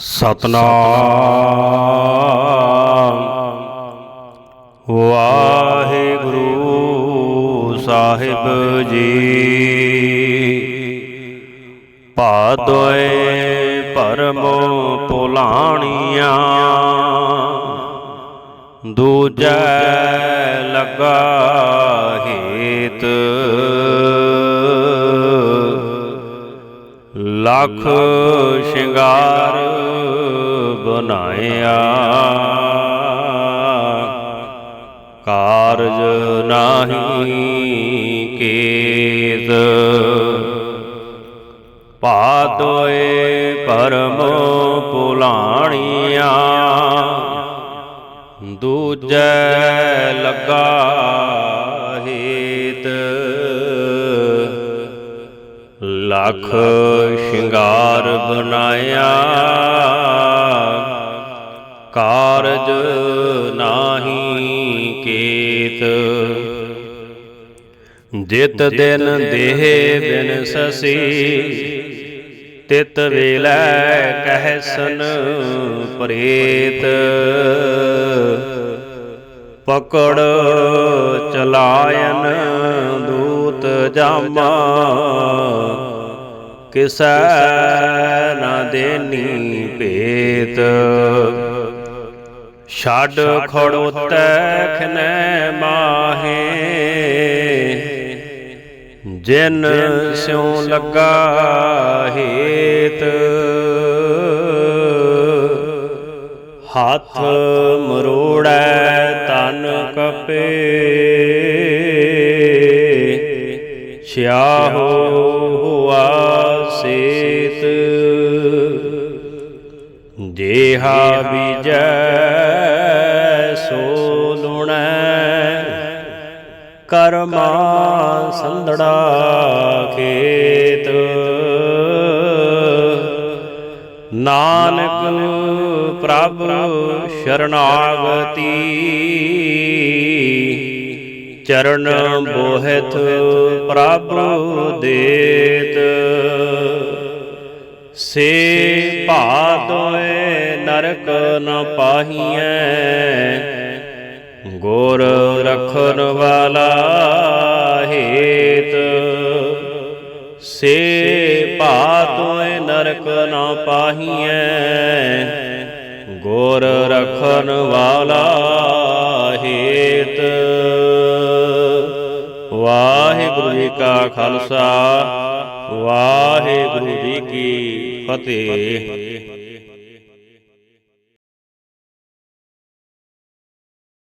ਸਤਨਾਮ। ਵਾਹਿਗੁਰੂ ਸਾਹਿਬ ਜੀ। ਪਾਦੋਏ ਪਰਮੋ ਪੁਲਾਣੀਆਂ। ਦੂਜੈ ਲਗਾ ਲੱਖ ਸ਼ਿੰਗਾਰ ਬਣਾਇਆ। ਕਾਰਜ ਨਾਹੀ ਕੀਤ ਪਾਦੋਏ ਪਰਮ ਪੁਲਾਣੀਆਂ। ਦੂਜੈ ਲੱਗਾ ਲੱਖ ਸ਼ਿੰਗਾਰ ਬਨਾਇਆ ਕਾਰਜ ਨਾਹੀ ਕੀਤ। ਜਿਤ ਦਿਨ ਦੇਹ ਬਿਨ ਸਸੀ, ਤਿਤ ਵੇਲੇ ਕਹਿਸਨ ਪ੍ਰੇਤ। ਪਕੜ ਚਲਾਇਨ ਦੂਤ ਜਾਮਾ ਕਿਸੈ ਨਾ ਦੇਨੀ ਭੇਤ? ਛੱਡ ਖੜੋਤੈ ਖਨੈ ਮਾਹੇ। ਜਿਨ ਸਿਉ ਲੱਗਾ ਹੇਤ। ਹੱਥ ਮਰੋੜੈ ਤਨ ਕਪੇ। ਛਿਆਹੋ ਹੋ ਦੇਹਾ ਬੀਜੈ ਸੋ ਲੁਣੈ। ਕਰਮਾ ਸੰਧੜਾ ਖੇਤ। ਨਾਨਕ ਪ੍ਰਭ ਸ਼ਰਨਾਗਤੀ। ਚਰਨ ਬੋਹਿਤ ਪ੍ਰਭ ਦੇਤ। ਸੇ ਭਾਦੋਏ ਨਰਕ ਨ ਪਾਹੀਐ। ਗੁਰ ਰਖਨ ਵਾਲਾ ਹੇਤ। ਸੇ ਭਾਦੋਏ ਨਰਕ ਨ ਪਾਹੀਐ। ਗੁਰ ਰਖਨ ਵਾਲਾ ਹੇਤ। ਵਾਹਿਗੁਰੂ ਜੀ ਕਾ ਖਾਲਸਾ, ਵਾਹਿਗੁਰੂ ਜੀ ਕੀ ਫਤਿਹ।